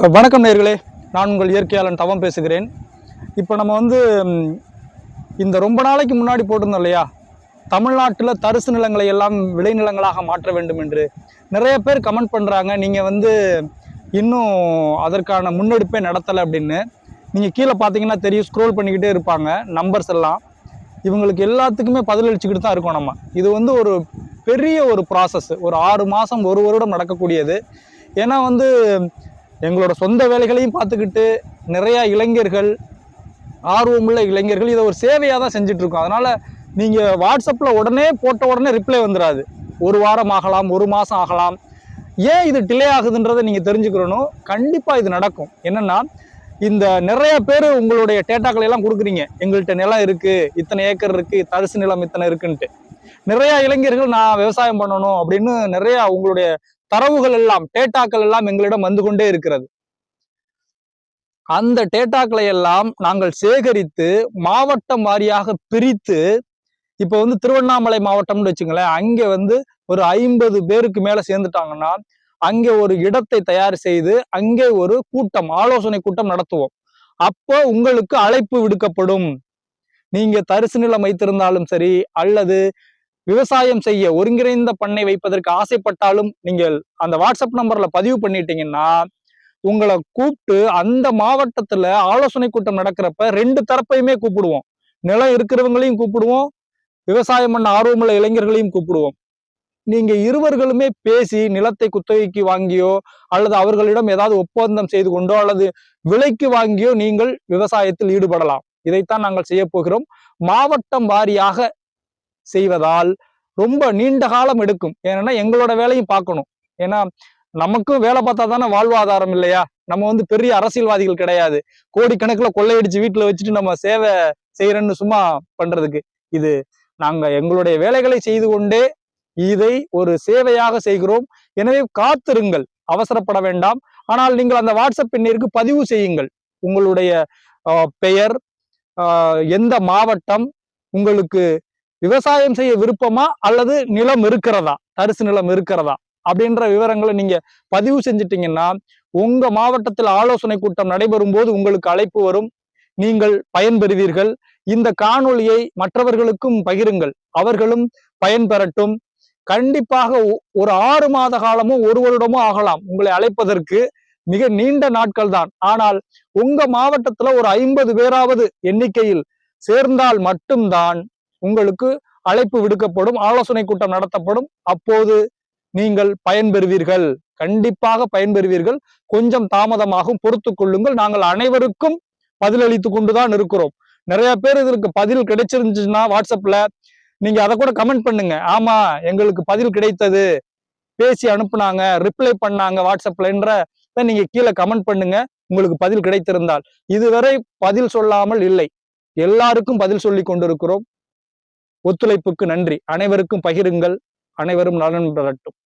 வணக்கம் நேர்களே. நான் உங்கள் இயற்கையாளன் தவம் பேசுகிறேன். இப்போ நம்ம வந்து இந்த ரொம்ப நாளைக்கு முன்னாடி போட்டிருந்தோம் இல்லையா? தமிழ்நாட்டில் தரிசு நிலங்களை எல்லாம் விளைநிலங்களாக மாற்ற வேண்டும் என்று நிறைய பேர் கமெண்ட் பண்ணுறாங்க நீங்கள் வந்து இன்னும் அதற்கான முன்னெடுப்பே நடத்தலை அப்படின்னு. நீங்கள் கீழே பார்த்தீங்கன்னா தெரியும் ஸ்க்ரோல் பண்ணிக்கிட்டே இருப்பாங்க நம்பர்ஸ் எல்லாம். இவங்களுக்கு எல்லாத்துக்குமே பதிலளிச்சுக்கிட்டு தான் இருக்கோம் நம்ம. இது வந்து ஒரு பெரிய ஒரு ப்ராசஸ் ஒரு ஆறு மாதம் ஒரு வருடம் நடக்கக்கூடியது. ஏன்னா வந்து எங்களோட சொந்த வேலைகளையும் பார்த்துக்கிட்டு நிறையா இளைஞர்கள் ஆர்வமுள்ள இளைஞர்கள் இதை ஒரு சேவையாக தான் செஞ்சிட்ருக்கோம். அதனால் நீங்கள் வாட்ஸ்அப்பில் உடனே போட்ட உடனே ரிப்ளை வந்துடாது ஒரு வாரம் ஆகலாம் ஒரு மாதம் ஆகலாம். ஏன் இது டிலே ஆகுதுன்றதை நீங்கள் தெரிஞ்சுக்கிறணும். கண்டிப்பாக இது நடக்கும். என்னென்னா இந்த நிறைய பேர் உங்களுடைய டேட்டாக்களை எல்லாம் கொடுக்குறீங்க. எங்கள்கிட்ட நிலம் இருக்குது இத்தனை ஏக்கர் இருக்குது தரிசு நிலம் இத்தனை இருக்குன்ட்டு. நிறையா இளைஞர்கள் நான் விவசாயம் பண்ணணும் அப்படின்னு நிறையா உங்களுடைய தரவுகள் எல்லாம் டேட்டாக்கள் எல்லாம் எங்களிடம் வந்து கொண்டே இருக்கிறது. அந்த டேட்டாக்களை எல்லாம் நாங்கள் சேகரித்து மாவட்டம் வாரியாக பிரித்து இப்போ வந்து திருவண்ணாமலை மாவட்டம்னு வச்சுங்களேன் அங்கே வந்து ஒரு ஐம்பது பேருக்கு மேல சேர்ந்துட்டாங்கன்னா அங்கே ஒரு இடத்தை தயார் செய்து அங்கே ஒரு கூட்டம் ஆலோசனை கூட்டம் நடத்துவோம். அப்போ உங்களுக்கு அழைப்பு விடுக்கப்படும். நீங்க தரிசு நிலம் வைத்திருந்தாலும் சரி அல்லது விவசாயம் செய்ய ஒருங்கிணைந்த பண்ணை வைப்பதற்கு ஆசைப்பட்டாலும் நீங்கள் அந்த வாட்ஸ்அப் நம்பர்ல பதிவு பண்ணிட்டீங்கன்னா உங்களை கூப்பிட்டு அந்த மாவட்டத்துல ஆலோசனை கூட்டம் நடக்கிறப்ப ரெண்டு தரப்பையுமே கூப்பிடுவோம். நிலம் இருக்கிறவங்களையும் கூப்பிடுவோம் விவசாயம் பண்ண ஆர்வமுள்ள இளைஞர்களையும் கூப்பிடுவோம். நீங்க இருவர்களுமே பேசி நிலத்தை குத்தகைக்கு வாங்கியோ அல்லது அவர்களிடம் ஏதாவது ஒப்பந்தம் செய்து கொண்டோ அல்லது விலைக்கு வாங்கியோ நீங்கள் விவசாயத்தில் ஈடுபடலாம். இதைத்தான் நாங்கள் செய்ய போகிறோம். மாவட்டம் வாரியாக செய்வதால் ரொம்ப நீண்ட காலம் எடுக்கும். ஏன்னா எங்களோட வேலையும் பார்க்கணும். ஏன்னா நமக்கும் வேலை பார்த்தா தானே வாழ்வாதாரம் இல்லையா? நம்ம வந்து பெரிய அரசியல்வாதிகள் கிடையாது. கோடிக்கணக்கில் கொள்ளையடிச்சு வீட்டில் வச்சுட்டு நம்ம சேவை செய்யறேன்னு சும்மா பண்றதுக்கு. இது நாங்க எங்களுடைய வேலைகளை செய்து கொண்டே இதை ஒரு சேவையாக செய்கிறோம். எனவே காத்திருங்கள். அவசரப்பட வேண்டாம். ஆனால் நீங்கள் அந்த வாட்ஸ்அப் எண்ணிற்கு பதிவு செய்யுங்கள். உங்களுடைய பெயர் எந்த மாவட்டம் உங்களுக்கு விவசாயம் செய்ய விருப்பமா அல்லது நிலம் இருக்கிறதா? தரிசு நிலம் இருக்கிறதா? அப்படின்ற விவரங்களை நீங்க பதிவு செஞ்சிட்டீங்கன்னா உங்க மாவட்டத்தில் ஆலோசனை கூட்டம் நடைபெறும் போது உங்களுக்கு அழைப்பு வரும். நீங்கள் பயன்பெறுவீர்கள். இந்த காணொளியை மற்றவர்களுக்கும் பகிருங்கள். அவர்களும் பயன்பெறட்டும். கண்டிப்பாக ஒ- ஒரு ஆறு மாத காலமோ ஒரு வருடமோ ஆகலாம் உங்களை அழைப்பதற்கு. மிக நீண்ட நாட்கள் தான். ஆனால் உங்க மாவட்டத்துல ஒரு ஐம்பது பேராவது எண்ணிக்கையில் சேர்ந்தால் மட்டும்தான் உங்களுக்கு அழைப்பு விடுக்கப்படும் ஆலோசனை கூட்டம் நடத்தப்படும். அப்போது நீங்கள் பயன்பெறுவீர்கள். கண்டிப்பாக பயன்பெறுவீர்கள். கொஞ்சம் தாமதமாகும் பொறுத்து கொள்ளுங்கள். நாங்கள் அனைவருக்கும் பதிலளித்து கொண்டுதான் இருக்கிறோம். நிறைய பேர் இதற்கு பதில் கிடைச்சிருந்துச்சுன்னா வாட்ஸ்அப்ல நீங்க அதை கூட கமெண்ட் பண்ணுங்க. ஆமா எங்களுக்கு பதில் கிடைத்தது. பேசி அனுப்புனாங்க ரிப்ளை பண்ணாங்க வாட்ஸ்அப்லன்ற நீங்க கீழே கமெண்ட் பண்ணுங்க. உங்களுக்கு பதில் கிடைத்திருந்தால். இதுவரை பதில் சொல்லாமல் இல்லை. எல்லாருக்கும் பதில் சொல்லி கொண்டிருக்கிறோம். ஒத்துழைப்புக்கு நன்றி. அனைவருக்கும் பகிருங்கள். அனைவரும் நலன் பெறட்டும்